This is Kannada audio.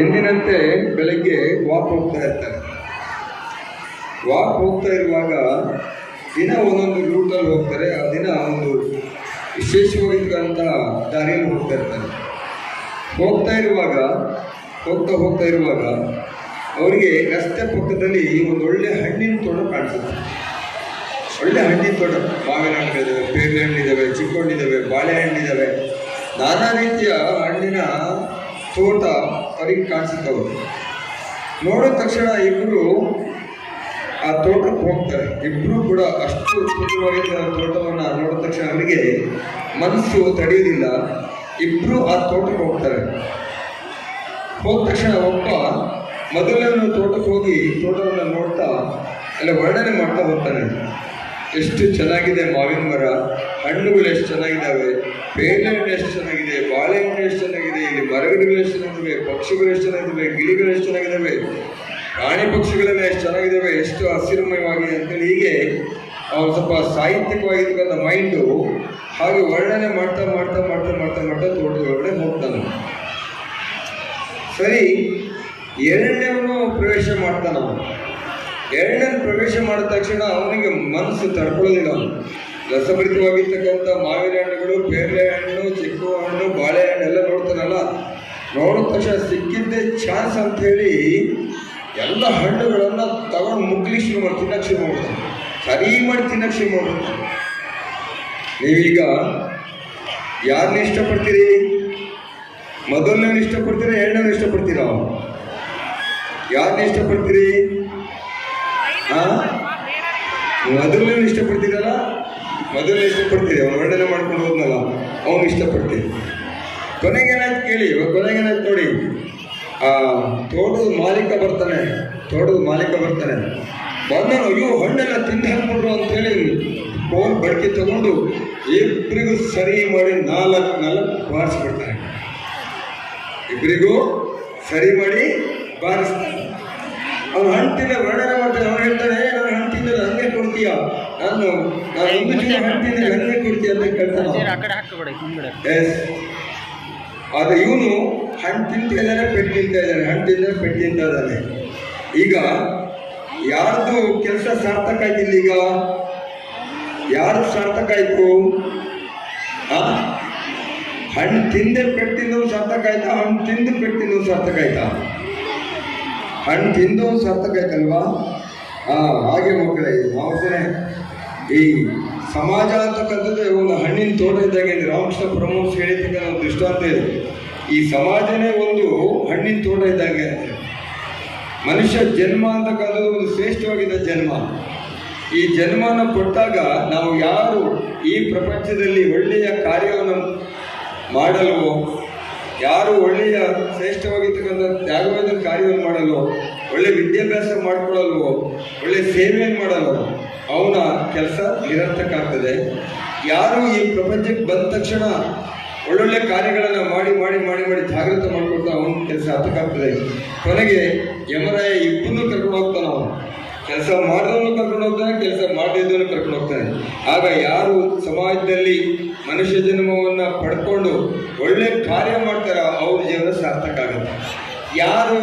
ಎಂದಿನಂತೆ ಬೆಳಗ್ಗೆ ವಾಕ್ ಹೋಗ್ತಾ ಇರ್ತಾರೆ. ವಾಕ್ ಹೋಗ್ತಾ ಇರುವಾಗ ದಿನ ಒಂದೊಂದು ರೂಟಲ್ಲಿ ಹೋಗ್ತಾರೆ, ಆ ದಿನ ಒಂದು ವಿಶೇಷವಾಗಿರ್ತಕ್ಕಂಥ ದಾರಿಯಲ್ಲಿ ಹೋಗ್ತಾ ಇರ್ತಾರೆ. ಹೋಗ್ತಾ ಇರುವಾಗ, ಹೋಗ್ತಾ ಹೋಗ್ತಾ ಇರುವಾಗ ಅವರಿಗೆ ರಸ್ತೆ ಪಕ್ಕದಲ್ಲಿ ಒಂದು ಒಳ್ಳೆ ಹಣ್ಣಿನ ತೋಟ ಕಾಣಿಸುತ್ತೆ. ಒಳ್ಳೆ ಹಣ್ಣಿನ ತೋಟ. ಮಾವಿನ ಹಣ್ಣಿದ್ದಾವೆ ಪೇರ್ಲೆ ಹಣ್ಣಿದ್ದಾವೆ ಚಿಕ್ಕ ಹಣ್ಣಿದ್ದಾವೆ ಬಾಳೆಹಣ್ಣಿದ್ದಾವೆ. ನಾನಾ ರೀತಿಯ ಹಣ್ಣಿನ ತೋಟ ಅವರಿಗೆ ಕಾಣಿಸುತ್ತವೆ ನೋಡಿದ ತಕ್ಷಣ ಇಬ್ಬರು ಆ ತೋಟಕ್ಕೆ ಹೋಗ್ತಾರೆ. ಇಬ್ಬರು ಕೂಡ ಅಷ್ಟು ಸುಂದರವಾಗಿದ್ದ ತೋಟವನ್ನು ನೋಡಿದ ತಕ್ಷಣ ಅವರಿಗೆ ಮನಸ್ಸು ತಡೆಯೋದಿಲ್ಲ ಇಬ್ಬರು ಆ ತೋಟಕ್ಕೆ ಹೋಗ್ತಾರೆ. ಹೋದ ತಕ್ಷಣ ಒಬ್ಬ ಮೊದಲನೇ ತೋಟಕ್ಕೆ ಹೋಗಿ ತೋಟವನ್ನು ನೋಡ್ತಾ ಎಲ್ಲ ವರ್ಣನೆ ಮಾಡ್ತಾ ಹೋಗ್ತಾನೆ. ಎಷ್ಟು ಚೆನ್ನಾಗಿದೆ ಮಾವಿನ ಮರ, ಹಣ್ಣುಗಳು ಎಷ್ಟು ಚೆನ್ನಾಗಿದ್ದಾವೆ ಬೇಳೆ ಎಷ್ಟು ಚೆನ್ನಾಗಿದೆ ಬಾಳೆಹಣ್ಣು ಎಷ್ಟು ಚೆನ್ನಾಗಿದೆ ಮರಗಿಡಗಳು ಎಷ್ಟು ಚೆನ್ನಾಗಿದ್ದಾವೆ ಪಕ್ಷಿಗಳು ಎಷ್ಟು ಚೆನ್ನಾಗಿದ್ದಾವೆ, ಗಿಳಿಗಳು ಎಷ್ಟು ಚೆನ್ನಾಗಿದ್ದಾವೆ, ಪ್ರಾಣಿ ಪಕ್ಷಿಗಳೆಲ್ಲ ಎಷ್ಟು ಚೆನ್ನಾಗಿದ್ದಾವೆ, ಎಷ್ಟು ಹಸಿರುಮಯವಾಗಿದೆ ಅಂತೇಳಿ ಹೀಗೆ ಅವ್ರು ಸ್ವಲ್ಪ ಸಾಹಿತ್ಯಿಕವಾಗಿರ್ತಕ್ಕಂಥ ಮೈಂಡು ಹಾಗೆ ವರ್ಣನೆ ಮಾಡ್ತಾ ಮಾಡ್ತಾ ಮಾಡ್ತಾ ಮಾಡ್ತಾ ಮಾಡ್ತಾ ತೋಟದ ಒಳಗಡೆ ಹೋಗ್ತಾನೆ. ಸರಿ, ಎರಡನೇವನು ಪ್ರವೇಶ ಮಾಡ್ತಾನ ಎರಡನೇ ಪ್ರವೇಶ ಮಾಡಿದ ತಕ್ಷಣ ಅವನಿಗೆ ಮನಸ್ಸು ತಡ್ಕೊಳ್ಳೋದಿಲ್ಲ ಅವನು. ರಸಭರಿತವಾಗಿರ್ತಕ್ಕಂಥ ಮಾವಿನ ಹಣ್ಣುಗಳು ಪೇರಳೆ ಹಣ್ಣು ಚಿಕ್ಕು ಹಣ್ಣು ಬಾಳೆಹಣ್ಣು ಎಲ್ಲ ನೋಡಿದ ತಕ್ಷಣ ಸಿಕ್ಕಿದ್ದೇ ಚಾನ್ಸ್ ಅಂತ ಹೇಳಿ ಎಲ್ಲ ಹಣ್ಣುಗಳನ್ನು ತಗೊಂಡು ಮುಗ್ಲಿಕ್ಕೆ ಶುರು ಮಾಡಿ ತಿನ್ನಕ್ಕೆ ಶುರು ಮಾಡ್ತಾರೆ. ಸರಿ ಮಾಡಿ ತಿನ್ನಕ್ಕೆ ಶುರು ಮಾಡ್ತಾರೆ. ನೀವೀಗ ಯಾರನ್ನ ಇಷ್ಟಪಡ್ತೀರಿ? ಮೊದಲನೇ ಇಷ್ಟಪಡ್ತೀರಾ ಎರಡನೇ ಇಷ್ಟಪಡ್ತೀರಾ? ಯಾರನ್ನ ಇಷ್ಟಪಡ್ತೀರಿ? ಹಾ? ಮೊದಲನೇ ಇಷ್ಟಪಡ್ತೀರಲ್ಲ? ಮೊದಲನೇ ಇಷ್ಟಪಡ್ತೀರಿ. ಅವ್ನು ವರ್ಣನೆ ಮಾಡ್ಕೊಂಡು ಹೋದ್ನಲ್ಲ, ಅವನು ಇಷ್ಟಪಡ್ತೀರಿ. ಕೊನೆಗೇನಾಯ್ತು ಕೇಳಿ ಇವಾಗ ಕೊನೆಗೇನಾಯ್ತು ನೋಡಿ. ಆ ತೋಟದ ಮಾಲೀಕ ಬರ್ತಾನೆ ತೋಟದ ಮಾಲೀಕ ಬರ್ತಾನೆ. ಬಂದನು ಅಯ್ಯೋ ಹಣ್ಣೆಲ್ಲ ತಿಂದು ಹಾಕ್ಬಿಟ್ರು ಅಂತೇಳಿ ಫೋನ್ ಬಡ್ಕೆ ತಗೊಂಡು ಇಬ್ಬರಿಗೂ ಸರಿ ಮಾಡಿ ನಾಲ್ಕು ನಾಲ್ಕು ಬಾರಿಸ್ಬಿಡ್ತಾನೆ. ಇಬ್ಬರಿಗೂ ಸರಿ ಮಾಡಿ ಬಾರಿಸ್ತಾನೆ. ಅವನು ಹಣ್ಣು ತಿನ್ನ ವರ್ಣನೆ ಮಾಡ್ತಾನೆ. ಅವ್ನು ಹೇಳ್ತಾನೆ "ಏ, ನಾನು ಹಣ್ಣು ಹಂಗೆ ಕೊಡ್ತೀಯ? ನಾನು ನಾನು ಒಂದು ಹಣ್ಣು ಹಂಗೆ ಕೊಡ್ತೀಯ? ಅಂತ ಕೇಳ್ತಾನೆ ಎಸ್ ಆದ್ರೆ ಇವನು ಹಣ್ಣು ತಿಂತ ಇದ್ದಾನೆ ಪೆಟ್ಟು ತಿಂತ ಇದ್ದಾನೆ ಹಣ್ಣು ತಿಂದರೆ ಪೆಟ್ಟು ತಿಂತ ಇದ್ದಾನೆ ಈಗ ಯಾರ್ದು ಕೆಲಸ ಸಾರ್ಥಕ ಆಯ್ತಿಲ್ಲ ಈಗ? ಯಾರು ಸಾರ್ಥಕ ಆಯ್ತು? ಹಣ್ಣು ತಿಂದೆ ಪೆಟ್ಟು ತಿಂದವು ಸಾರ್ಥಕ ಆಯ್ತಾ? ಹಣ್ಣು ತಿಂದು ಪೆಟ್ಟು ತಿಂದವು ಸಾರ್ಥಕ ಆಯ್ತಾ? ಹಣ್ಣು ತಿಂದವು ಸಾರ್ಥಕ ಆಯ್ತಲ್ವಾ? ಹಾ ಹಾಗೆ ಮಕ್ಕಳೇ ಸಹ ಈ ಸಮಾಜ ಅಂತಕ್ಕಂಥದ್ದು ಒಂದು ಹಣ್ಣಿನ ತೋಟ ಇದ್ದಾಗೆ ರಾಮಕೃಷ್ಣ ಪರಮಹಂಸ ಹೇಳಿದ್ದಕ್ಕೆ ನಾವು ದೃಷ್ಟಾಂತ ಇದೆ. ಈ ಸಮಾಜನೇ ಒಂದು ಹಣ್ಣಿನ ತೋಟ ಇದ್ದಾಗೆ ಮನುಷ್ಯ ಜನ್ಮ ಅಂತಕ್ಕಂಥದ್ದು ಒಂದು ಶ್ರೇಷ್ಠವಾಗಿದ್ದ ಜನ್ಮ. ಈ ಜನ್ಮನ ಕೊಟ್ಟಾಗ ನಾವು ಯಾರು ಈ ಪ್ರಪಂಚದಲ್ಲಿ ಒಳ್ಳೆಯ ಕಾರ್ಯವನ್ನು ಮಾಡಲು ಯಾರು ಒಳ್ಳೆಯ ಶ್ರೇಷ್ಠವಾಗಿರ್ತಕ್ಕಂಥ ತ್ಯಾಗವಾದ ಕಾರ್ಯವನ್ನು ಮಾಡಲು ಒಳ್ಳೆ ವಿದ್ಯಾಭ್ಯಾಸ ಮಾಡಿಕೊಳ್ಳಲು ಒಳ್ಳೆ ಸೇವೆಯನ್ನು ಮಾಡಲ್ವೋ, ಅವನ ಕೆಲಸ ನಿರರ್ಥಕ ಆಗ್ತದೆ ಯಾರು ಈ ಪ್ರಪಂಚಕ್ಕೆ ಬಂದ ತಕ್ಷಣ ಒಳ್ಳೊಳ್ಳೆ ಕಾರ್ಯಗಳನ್ನು ಮಾಡಿ ಮಾಡಿ ಮಾಡಿ ಮಾಡಿ ಜಾಗೃತ ಮಾಡ್ಕೊಳ್ತಾ ಅವನ ಕೆಲಸ ಅರ್ಥಕ ಆಗ್ತದೆ ಕೊನೆಗೆ ಯಮರಾಯ ಇಬ್ಬನ್ನು ಕರ್ಕೊಂಡು ಹೋಗ್ತಾನೆ ಅವನು. ಕೆಲಸ ಮಾಡಿದವನು ಕರ್ಕೊಂಡು ಹೋಗ್ತಾನೆ, ಕೆಲಸ ಮಾಡದಿದ್ದವನು ಕರ್ಕೊಂಡು ಹೋಗ್ತಾನೆ. ಆಗ ಯಾರು ಸಮಾಜದಲ್ಲಿ ಮನುಷ್ಯ ಜನ್ಮವನ್ನು ಪಡ್ಕೊಂಡು ಒಳ್ಳೆ ಕಾರ್ಯ ಮಾಡ್ತಾರೋ ಅವ್ರ ಜೀವನ ಸಾರ್ಥಕ ಆಗುತ್ತೆ. ಯಾರು